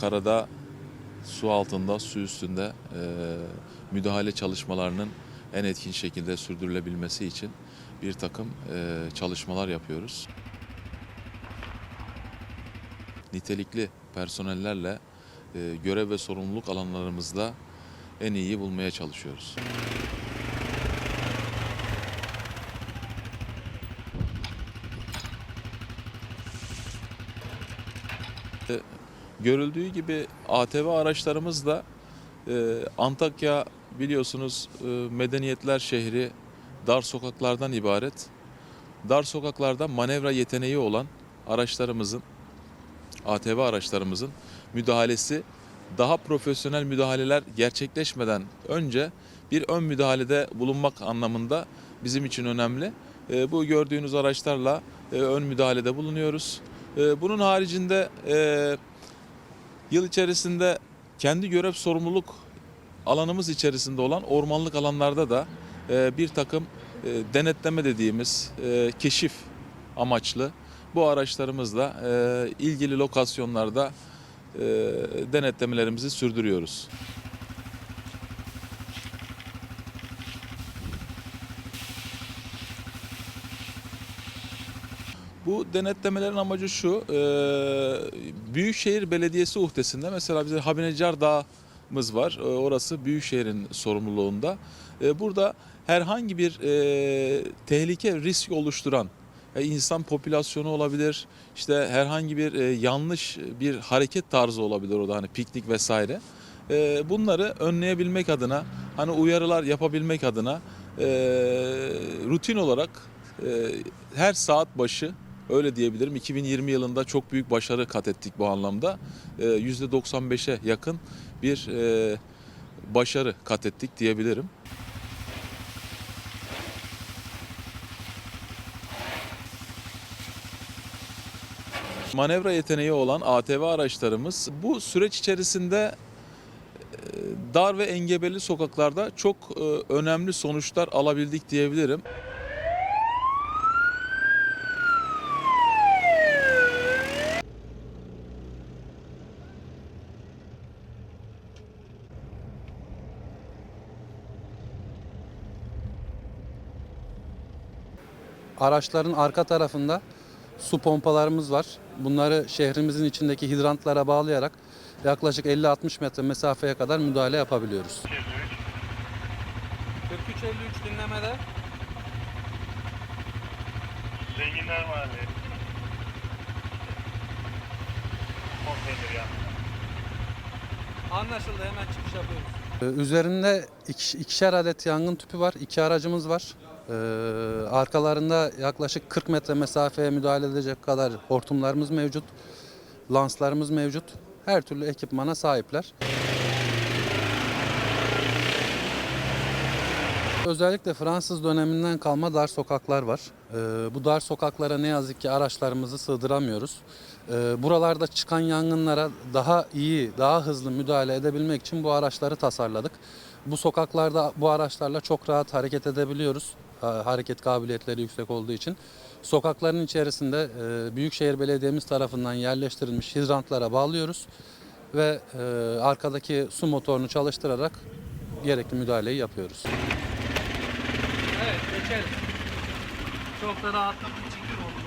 karada, su altında, su üstünde e, müdahale çalışmalarının en etkin şekilde sürdürülebilmesi için bir takım e, çalışmalar yapıyoruz. Nitelikli personellerle e, görev ve sorumluluk alanlarımızda en iyiyi bulmaya çalışıyoruz. Görüldüğü gibi ATV araçlarımız da e, Antakya biliyorsunuz e, medeniyetler şehri dar sokaklardan ibaret. Dar sokaklarda manevra yeteneği olan araçlarımızın ATV araçlarımızın müdahalesi daha profesyonel müdahaleler gerçekleşmeden önce bir ön müdahalede bulunmak anlamında bizim için önemli. E, bu gördüğünüz araçlarla e, ön müdahalede bulunuyoruz. E, bunun haricinde e, Yıl içerisinde kendi görev sorumluluk alanımız içerisinde olan ormanlık alanlarda da e, bir takım e, denetleme dediğimiz e, keşif amaçlı bu araçlarımızla e, ilgili lokasyonlarda e, denetlemelerimizi sürdürüyoruz. Bu denetlemelerin amacı şu, e, Büyükşehir Belediyesi uhdesinde mesela bize Habinecar Dağımız var. E, orası Büyükşehir'in sorumluluğunda. E, burada herhangi bir e, tehlike, risk oluşturan e, insan popülasyonu olabilir, işte herhangi bir e, yanlış bir hareket tarzı olabilir orada hani piknik vesaire. E, bunları önleyebilmek adına, hani uyarılar yapabilmek adına e, rutin olarak e, her saat başı öyle diyebilirim. 2020 yılında çok büyük başarı kat ettik bu anlamda. E, %95'e yakın bir e, başarı kat ettik diyebilirim. Manevra yeteneği olan ATV araçlarımız bu süreç içerisinde e, dar ve engebeli sokaklarda çok e, önemli sonuçlar alabildik diyebilirim. Araçların arka tarafında su pompalarımız var. Bunları şehrimizin içindeki hidrantlara bağlayarak yaklaşık 50-60 metre mesafeye kadar müdahale yapabiliyoruz. 43-53 dinlemede. Zenginler. Konteyner ya. Anlaşıldı hemen çıkış yapıyoruz. Ee, Üzerinde iki- ikişer adet yangın tüpü var. iki aracımız var. Ee, arkalarında yaklaşık 40 metre mesafeye müdahale edecek kadar hortumlarımız mevcut. Lanslarımız mevcut. Her türlü ekipmana sahipler. Özellikle Fransız döneminden kalma dar sokaklar var. Ee, bu dar sokaklara ne yazık ki araçlarımızı sığdıramıyoruz. Ee, buralarda çıkan yangınlara daha iyi, daha hızlı müdahale edebilmek için bu araçları tasarladık. Bu sokaklarda bu araçlarla çok rahat hareket edebiliyoruz. Ha- Hareket kabiliyetleri yüksek olduğu için. Sokakların içerisinde e, Büyükşehir Belediye'miz tarafından yerleştirilmiş hidrantlara bağlıyoruz ve e, arkadaki su motorunu çalıştırarak gerekli müdahaleyi yapıyoruz. Evet geçelim. Çok da rahatlatıcı bir oldu.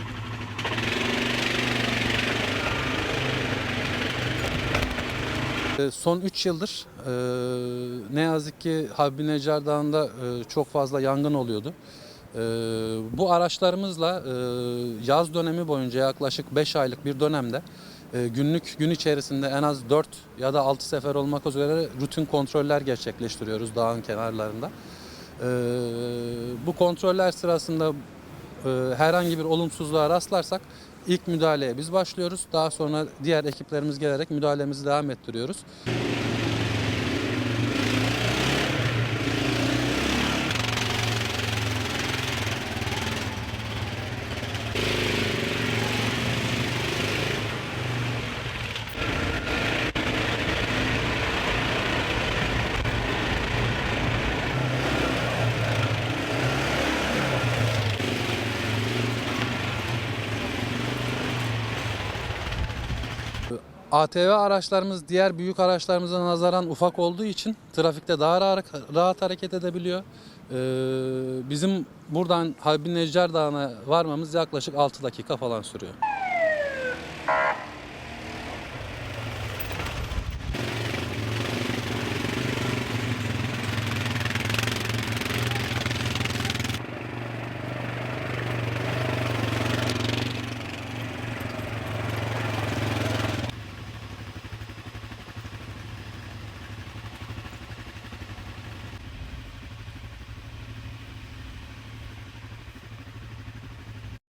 E, Son 3 yıldır e, ne yazık ki Habbi Necar Dağı'nda e, çok fazla yangın oluyordu. E, bu araçlarımızla yaz dönemi boyunca yaklaşık 5 aylık bir dönemde günlük gün içerisinde en az 4 ya da 6 sefer olmak üzere rutin kontroller gerçekleştiriyoruz dağın kenarlarında. Bu kontroller sırasında herhangi bir olumsuzluğa rastlarsak ilk müdahaleye biz başlıyoruz. Daha sonra diğer ekiplerimiz gelerek müdahalemizi devam ettiriyoruz. ATV araçlarımız diğer büyük araçlarımıza nazaran ufak olduğu için trafikte daha rahat, rahat hareket edebiliyor. Ee, bizim buradan Halbi Neccar Dağı'na varmamız yaklaşık 6 dakika falan sürüyor.